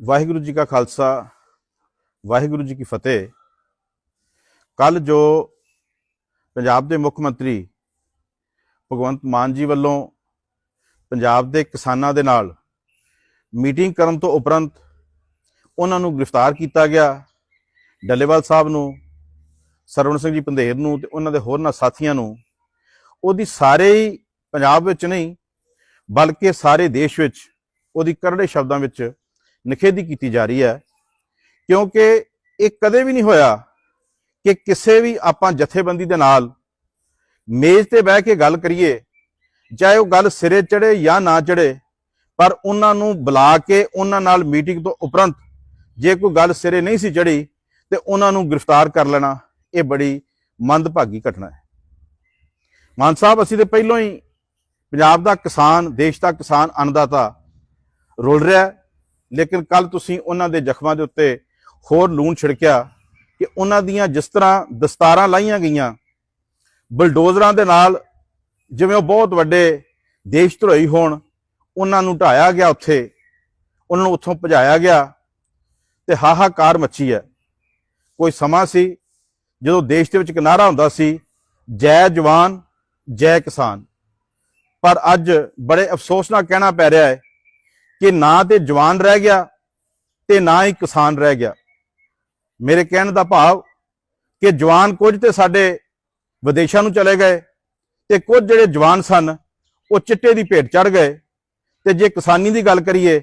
ਵਾਹਿਗੁਰੂ ਜੀ ਕਾ ਖਾਲਸਾ, ਵਾਹਿਗੁਰੂ ਜੀ ਕੀ ਫਤਿਹ। ਕੱਲ ਜੋ ਪੰਜਾਬ ਦੇ ਮੁੱਖ ਮੰਤਰੀ ਭਗਵੰਤ ਮਾਨ ਜੀ ਵੱਲੋਂ ਪੰਜਾਬ ਦੇ ਕਿਸਾਨਾਂ ਦੇ ਨਾਲ ਮੀਟਿੰਗ ਕਰਨ ਤੋਂ ਉਪਰੰਤ ਉਹਨਾਂ ਨੂੰ ਗ੍ਰਿਫਤਾਰ ਕੀਤਾ ਗਿਆ। ਡੱਲੇਵਾਲ ਸਾਹਿਬ ਨੂੰ, ਸਰਵਣ ਸਿੰਘ ਜੀ ਪੰਧੇਰ ਨੂੰ ਤੇ ਉਹਨਾਂ ਦੇ ਹੋਰਨਾਂ ਸਾਥੀਆਂ ਨੂੰ। ਉਹਦੀ ਸਾਰੇ ਹੀ ਪੰਜਾਬ ਵਿੱਚ ਨਹੀਂ, ਬਲਕਿ ਸਾਰੇ ਦੇਸ਼ ਵਿੱਚ ਉਹਦੀ ਕਰੜੇ ਸ਼ਬਦਾਂ ਵਿੱਚ ਨਿਖੇਧੀ ਕੀਤੀ ਜਾ ਰਹੀ ਹੈ, ਕਿਉਂਕਿ ਇਹ ਕਦੇ ਵੀ ਨਹੀਂ ਹੋਇਆ ਕਿ ਕਿਸੇ ਵੀ ਆਪਾਂ ਜਥੇਬੰਦੀ ਦੇ ਨਾਲ ਮੇਜ਼ ਤੇ ਬਹਿ ਕੇ ਗੱਲ ਕਰੀਏ, ਚਾਹੇ ਉਹ ਗੱਲ ਸਿਰੇ ਚੜੇ ਜਾਂ ਨਾ ਚੜੇ ਪਰ ਉਹਨਾਂ ਨੂੰ ਬੁਲਾ ਕੇ ਉਹਨਾਂ ਨਾਲ ਮੀਟਿੰਗ ਤੋਂ ਉਪਰੰਤ ਜੇ ਕੋਈ ਗੱਲ ਸਿਰੇ ਨਹੀਂ ਸੀ ਚੜੀ ਤੇ ਉਹਨਾਂ ਨੂੰ ਗ੍ਰਿਫਤਾਰ ਕਰ ਲੈਣਾ, ਇਹ ਬੜੀ ਮੰਦਭਾਗੀ ਘਟਨਾ ਹੈ। ਮਾਨ ਸਾਹਿਬ, ਅਸੀਂ ਤੇ ਪਹਿਲਾਂ ਹੀ ਪੰਜਾਬ ਦਾ ਕਿਸਾਨ, ਦੇਸ਼ ਦਾ ਕਿਸਾਨ, ਅੰਨਦਾਤਾ ਰੋਲ ਰਿਹਾ ਲੇਕਿਨ ਕੱਲ ਤੁਸੀਂ ਉਹਨਾਂ ਦੇ ਜ਼ਖਮਾਂ ਦੇ ਉੱਤੇ ਹੋਰ ਲੂਣ ਛਿੜਕਿਆ ਕਿ ਉਹਨਾਂ ਦੀਆਂ ਜਿਸ ਤਰ੍ਹਾਂ ਦਸਤਾਰਾਂ ਲਾਈਆਂ ਗਈਆਂ, ਬਲਡੋਜ਼ਰਾਂ ਦੇ ਨਾਲ ਜਿਵੇਂ ਉਹ ਬਹੁਤ ਵੱਡੇ ਦੇਸ਼ ਧਰੋਈ ਹੋਣ, ਉਹਨਾਂ ਨੂੰ ਢਾਇਆ ਗਿਆ ਉੱਥੇ, ਉਹਨਾਂ ਨੂੰ ਉੱਥੋਂ ਭਜਾਇਆ ਗਿਆ ਤੇ ਹਾਹਾਕਾਰ ਮੱਚੀ ਹੈ। ਕੋਈ ਸਮਾਂ ਸੀ ਜਦੋਂ ਦੇਸ਼ ਦੇ ਵਿੱਚ ਇੱਕ ਨਾਰਾ ਹੁੰਦਾ ਸੀ, ਜੈ ਜਵਾਨ, ਜੈ ਕਿਸਾਨ। ਪਰ ਅੱਜ ਬੜੇ ਅਫਸੋਸ ਨਾਲ ਕਹਿਣਾ ਪੈ ਰਿਹਾ ਹੈ ਕਿ ਨਾ ਤੇ ਜਵਾਨ ਰਹਿ ਗਿਆ ਤੇ ਨਾ ਹੀ ਕਿਸਾਨ ਰਹਿ ਗਿਆ। ਮੇਰੇ ਕਹਿਣ ਦਾ ਭਾਵ ਕਿ ਜਵਾਨ ਕੁਝ ਤੇ ਸਾਡੇ ਵਿਦੇਸ਼ਾਂ ਨੂੰ ਚਲੇ ਗਏ ਤੇ ਕੁਝ ਜਿਹੜੇ ਜਵਾਨ ਸਨ, ਉਹ ਚਿੱਟੇ ਦੀ ਭੇਟ ਚੜ ਗਏ। ਤੇ ਜੇ ਕਿਸਾਨੀ ਦੀ ਗੱਲ ਕਰੀਏ,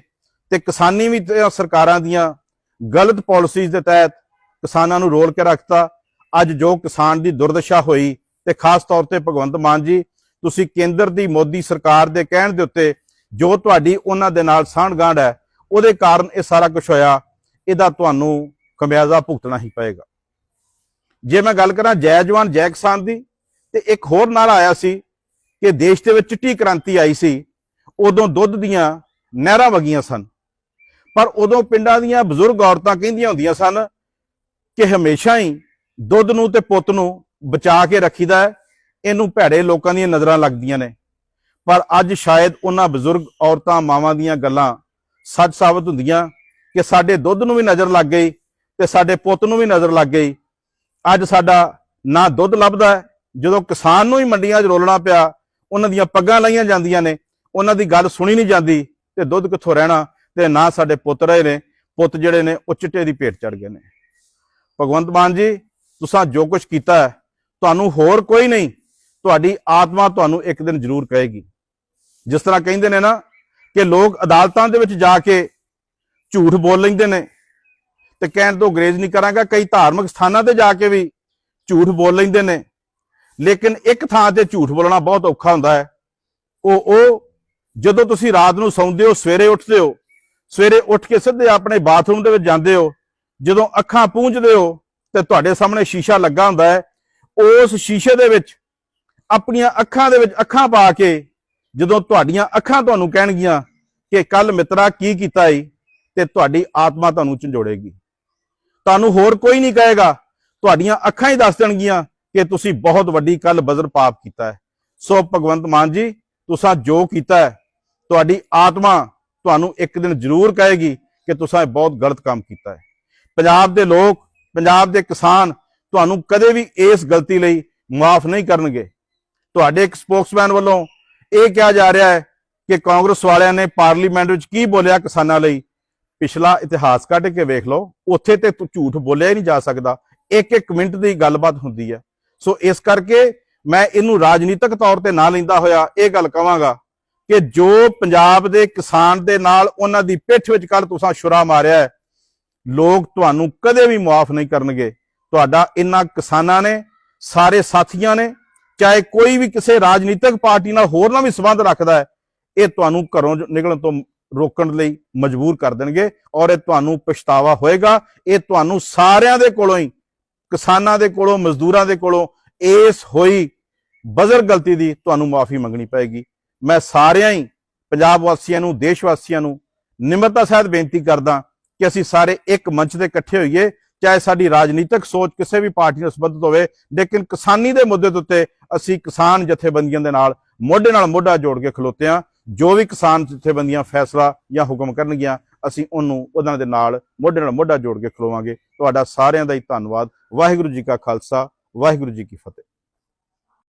ਤੇ ਕਿਸਾਨੀ ਵੀ ਸਰਕਾਰਾਂ ਦੀਆਂ ਗਲਤ ਪਾਲਿਸੀਜ਼ ਦੇ ਤਹਿਤ ਕਿਸਾਨਾਂ ਨੂੰ ਰੋਲ ਕੇ ਰੱਖਤਾ। ਅੱਜ ਜੋ ਕਿਸਾਨ ਦੀ ਦੁਰਦਸ਼ਾ ਹੋਈ, ਤੇ ਖਾਸ ਤੌਰ ਤੇ ਭਗਵੰਤ ਮਾਨ ਜੀ, ਤੁਸੀਂ ਕੇਂਦਰ ਦੀ ਮੋਦੀ ਸਰਕਾਰ ਦੇ ਕਹਿਣ ਦੇ ਉੱਤੇ ਜੋ ਤੁਹਾਡੀ ਉਹਨਾਂ ਦੇ ਨਾਲ ਸਾਂਢਗਾਂਢ ਹੈ, ਉਹਦੇ ਕਾਰਨ ਇਹ ਸਾਰਾ ਕੁਝ ਹੋਇਆ, ਇਹਦਾ ਤੁਹਾਨੂੰ ਕਮਿਆਜ਼ਾ ਭੁਗਤਣਾ ਹੀ ਪਏਗਾ। ਜੇ ਮੈਂ ਗੱਲ ਕਰਾਂ ਜੈ ਜਵਾਨ ਜੈ ਕਿਸਾਨ ਦੀ, ਤੇ ਇੱਕ ਹੋਰ ਨਾਰਾ ਆਇਆ ਸੀ ਕਿ ਦੇਸ਼ ਦੇ ਵਿੱਚ ਚਿੱਟੀ ਕ੍ਰਾਂਤੀ ਆਈ ਸੀ, ਉਦੋਂ ਦੁੱਧ ਦੀਆਂ ਨਹਿਰਾਂ ਵਗੀਆਂ ਸਨ। ਪਰ ਉਦੋਂ ਪਿੰਡਾਂ ਦੀਆਂ ਬਜ਼ੁਰਗ ਔਰਤਾਂ ਕਹਿੰਦੀਆਂ ਹੁੰਦੀਆਂ ਸਨ ਕਿ ਹਮੇਸ਼ਾ ਹੀ ਦੁੱਧ ਨੂੰ ਤੇ ਪੁੱਤ ਨੂੰ ਬਚਾ ਕੇ ਰੱਖੀਦਾ ਹੈ, ਇਹਨੂੰ ਭੈੜੇ ਲੋਕਾਂ ਦੀਆਂ ਨਜ਼ਰਾਂ ਲੱਗਦੀਆਂ ਨੇ। ਪਰ ਅੱਜ ਸ਼ਾਇਦ ਉਹਨਾਂ ਬਜ਼ੁਰਗ ਔਰਤਾਂ ਮਾਵਾਂ ਦੀਆਂ ਗੱਲਾਂ ਸੱਚ ਸਾਬਤ ਹੁੰਦੀਆਂ ਕਿ ਸਾਡੇ ਦੁੱਧ ਨੂੰ ਵੀ ਨਜ਼ਰ ਲੱਗ ਗਈ ਤੇ ਸਾਡੇ ਪੁੱਤ ਨੂੰ ਵੀ ਨਜ਼ਰ ਲੱਗ ਗਈ। ਅੱਜ ਸਾਡਾ ਨਾ ਦੁੱਧ ਲੱਭਦਾ ਜਦੋਂ ਕਿਸਾਨ ਨੂੰ ਹੀ ਮੰਡੀਆਂ 'ਚ ਰੋਲਣਾ ਪਿਆ, ਉਹਨਾਂ ਦੀਆਂ ਪੱਗਾਂ ਲਾਈਆਂ ਜਾਂਦੀਆਂ ਨੇ, ਉਹਨਾਂ ਦੀ ਗੱਲ ਸੁਣੀ ਨਹੀਂ ਜਾਂਦੀ ਤੇ ਦੁੱਧ ਕਿੱਥੋਂ ਰਹਿਣਾ ਤੇ ਨਾ ਸਾਡੇ ਪੁੱਤ ਰਹੇ ਨੇ, ਪੁੱਤ ਜਿਹੜੇ ਨੇ ਉਹ ਚਿੱਟੇ ਦੀ ਭੇਟ ਚੜ ਗਏ ਨੇ। ਭਗਵੰਤ ਮਾਨ ਜੀ, ਤੁਸੀਂ ਜੋ ਕੁਝ ਕੀਤਾ ਤੁਹਾਨੂੰ ਹੋਰ ਕੋਈ ਨਹੀਂ, ਤੁਹਾਡੀ ਆਤਮਾ ਤੁਹਾਨੂੰ ਇੱਕ ਦਿਨ ਜ਼ਰੂਰ ਕਹੇਗੀ। ਜਿਸ ਤਰ੍ਹਾਂ ਕਹਿੰਦੇ ਨੇ ਨਾ ਕਿ ਲੋਕ ਅਦਾਲਤਾਂ ਦੇ ਵਿੱਚ ਜਾ ਕੇ ਝੂਠ ਬੋਲ ਲੈਂਦੇ ਨੇ ਤੇ ਕਹਿਣ ਤੋਂ ਗਰੇਜ਼ ਨਹੀਂ ਕਰਾਂਗਾ, ਕਈ ਧਾਰਮਿਕ ਸਥਾਨਾਂ ਤੇ ਜਾ ਕੇ ਵੀ ਝੂਠ ਬੋਲ ਲੈਂਦੇ ਨੇ। ਲੇਕਿਨ ਇੱਕ ਥਾਂ ਤੇ ਝੂਠ ਬੋਲਣਾ ਬਹੁਤ ਔਖਾ ਹੁੰਦਾ ਹੈ। ਉਹ ਉਹ ਜਦੋਂ ਤੁਸੀਂ ਰਾਤ ਨੂੰ ਸੌਂਦੇ ਹੋ, ਸਵੇਰੇ ਉੱਠਦੇ ਹੋ, ਸਵੇਰੇ ਉੱਠ ਕੇ ਸਿੱਧੇ ਆਪਣੇ ਬਾਥਰੂਮ ਦੇ ਵਿੱਚ ਜਾਂਦੇ ਹੋ, ਜਦੋਂ ਅੱਖਾਂ ਪੂੰਝਦੇ ਹੋ ਤੇ ਤੁਹਾਡੇ ਸਾਹਮਣੇ ਸ਼ੀਸ਼ਾ ਲੱਗਾ ਹੁੰਦਾ ਹੈ, ਉਸ ਸ਼ੀਸ਼ੇ ਦੇ ਵਿੱਚ ਆਪਣੀਆਂ ਅੱਖਾਂ ਦੇ ਵਿੱਚ ਅੱਖਾਂ ਪਾ ਕੇ ਜਦੋਂ ਤੁਹਾਡੀਆਂ ਅੱਖਾਂ ਤੁਹਾਨੂੰ ਕਹਿਣਗੀਆਂ ਕਿ ਕੱਲ ਮਿੱਤਰਾ ਕੀ ਕੀਤਾ ਏ ਤੇ ਤੁਹਾਡੀ ਆਤਮਾ ਤੁਹਾਨੂੰ ਝੰਜੋੜੇਗੀ। ਤੁਹਾਨੂੰ ਹੋਰ ਕੋਈ ਨਹੀਂ ਕਹੇਗਾ, ਤੁਹਾਡੀਆਂ ਅੱਖਾਂ ਹੀ ਦੱਸ ਦੇਣਗੀਆਂ ਕਿ ਤੁਸੀਂ ਬਹੁਤ ਵੱਡੀ ਕੱਲ ਬਜ਼ਰ ਪਾਪ ਕੀਤਾ ਹੈ। ਸੋ ਭਗਵੰਤ ਮਾਨ ਜੀ, ਤੁਸੀਂ ਜੋ ਕੀਤਾ ਹੈ, ਤੁਹਾਡੀ ਆਤਮਾ ਤੁਹਾਨੂੰ ਇੱਕ ਦਿਨ ਜ਼ਰੂਰ ਕਹੇਗੀ ਕਿ ਤੁਸੀਂ ਇਹ ਬਹੁਤ ਗਲਤ ਕੰਮ ਕੀਤਾ ਹੈ। ਪੰਜਾਬ ਦੇ ਲੋਕ, ਪੰਜਾਬ ਦੇ ਕਿਸਾਨ ਤੁਹਾਨੂੰ ਕਦੇ ਵੀ ਇਸ ਗਲਤੀ ਲਈ ਮਾਫ ਨਹੀਂ ਕਰਨਗੇ। ਤੁਹਾਡੇ ਇੱਕ ਸਪੋਕਸਮੈਨ ਵੱਲੋਂ ਇਹ ਕਿਹਾ ਜਾ ਰਿਹਾ ਹੈ ਕਿ ਕਾਂਗਰਸ ਵਾਲਿਆਂ ਨੇ ਪਾਰਲੀਮੈਂਟ ਵਿੱਚ ਕੀ ਬੋਲਿਆ ਕਿਸਾਨਾਂ ਲਈ? ਪਿਛਲਾ ਇਤਿਹਾਸ ਕੱਢ ਕੇ ਵੇਖ ਲਓ, ਉੱਥੇ ਤੇ ਤੂੰ ਝੂਠ ਬੋਲਿਆ ਹੀ ਨਹੀਂ ਜਾ ਸਕਦਾ। ਇੱਕ ਇੱਕ ਮਿੰਟ ਦੀ ਗੱਲਬਾਤ ਹੁੰਦੀ ਹੈ। ਸੋ ਇਸ ਕਰਕੇ ਮੈਂ ਇਹਨੂੰ ਰਾਜਨੀਤਿਕ ਤੌਰ ਤੇ ਨਾ ਲੈਂਦਾ ਹੋਇਆ ਇਹ ਗੱਲ ਕਹਾਂਗਾ ਕਿ ਜੋ ਪੰਜਾਬ ਦੇ ਕਿਸਾਨ ਦੇ ਨਾਲ ਉਹਨਾਂ ਦੀ ਪਿੱਠ ਵਿੱਚ ਕੱਲ ਤੁਸੀਂ ਛੁਰਾ ਮਾਰਿਆ ਹੈ, ਲੋਕ ਤੁਹਾਨੂੰ ਕਦੇ ਵੀ ਮਾਫ ਨਹੀਂ ਕਰਨਗੇ। ਤੁਹਾਡਾ ਇਹਨਾਂ ਕਿਸਾਨਾਂ ਨੇ, ਸਾਰੇ ਸਾਥੀਆਂ ਨੇ ਚਾਹੇ ਕੋਈ ਵੀ ਕਿਸੇ ਰਾਜਨੀਤਿਕ ਪਾਰਟੀ ਨਾਲ ਹੋਰ ਨਾਲ ਵੀ ਸੰਬੰਧ ਰੱਖਦਾ ਹੈ, ਇਹ ਤੁਹਾਨੂੰ ਘਰੋਂ ਨਿਕਲਣ ਤੋਂ ਰੋਕਣ ਲਈ ਮਜਬੂਰ ਕਰ ਦੇਣਗੇ ਔਰ ਇਹ ਤੁਹਾਨੂੰ ਪਛਤਾਵਾ ਹੋਏਗਾ। ਇਹ ਤੁਹਾਨੂੰ ਸਾਰਿਆਂ ਦੇ ਕੋਲੋਂ ਹੀ, ਕਿਸਾਨਾਂ ਦੇ ਕੋਲੋਂ, ਮਜ਼ਦੂਰਾਂ ਦੇ ਕੋਲੋਂ ਇਸ ਹੋਈ ਬਜ਼ਰ ਗਲਤੀ ਦੀ ਤੁਹਾਨੂੰ ਮਾਫੀ ਮੰਗਣੀ ਪਏਗੀ। ਮੈਂ ਸਾਰਿਆਂ ਹੀ, ਪੰਜਾਬ ਵਾਸੀਆਂ ਨੂੰ, ਦੇਸ਼ ਵਾਸੀਆਂ ਨੂੰ ਨਿਮਰਤਾ ਸਹਿਤ ਬੇਨਤੀ ਕਰਦਾ ਕਿ ਅਸੀਂ ਸਾਰੇ ਇੱਕ ਮੰਚ ਤੇ ਇਕੱਠੇ ਹੋਈਏ ਚਾਹੇ ਸਾਡੀ ਰਾਜਨੀਤਿਕ ਸੋਚ ਕਿਸੇ ਵੀ ਪਾਰਟੀ ਨਾਲ ਸੰਬੰਧਿਤ ਹੋਵੇ, ਲੇਕਿਨ ਕਿਸਾਨੀ ਦੇ ਮੁੱਦੇ ਦੇ ਉੱਤੇ ਅਸੀਂ ਕਿਸਾਨ ਜਥੇਬੰਦੀਆਂ ਦੇ ਨਾਲ, ਮੋਢੇ ਨਾਲ ਮੋਢਾ ਜੋੜ ਕੇ ਖਲੋਤੇ ਹਾਂ। ਜੋ ਵੀ ਕਿਸਾਨ ਜਥੇਬੰਦੀਆਂ ਫੈਸਲਾ ਜਾਂ ਹੁਕਮ ਕਰਨਗੀਆਂ, ਅਸੀਂ ਉਹਨੂੰ ਉਹਨਾਂ ਦੇ ਨਾਲ, ਮੋਢੇ ਨਾਲ ਮੋਢਾ ਜੋੜ ਕੇ ਖਲੋਵਾਂਗੇ। ਤੁਹਾਡਾ ਸਾਰਿਆਂ ਦਾ ਹੀ ਧੰਨਵਾਦ। ਵਾਹਿਗੁਰੂ ਜੀ ਕਾ ਖਾਲਸਾ, ਵਾਹਿਗੁਰੂ ਜੀ ਕੀ ਫਤਿਹ।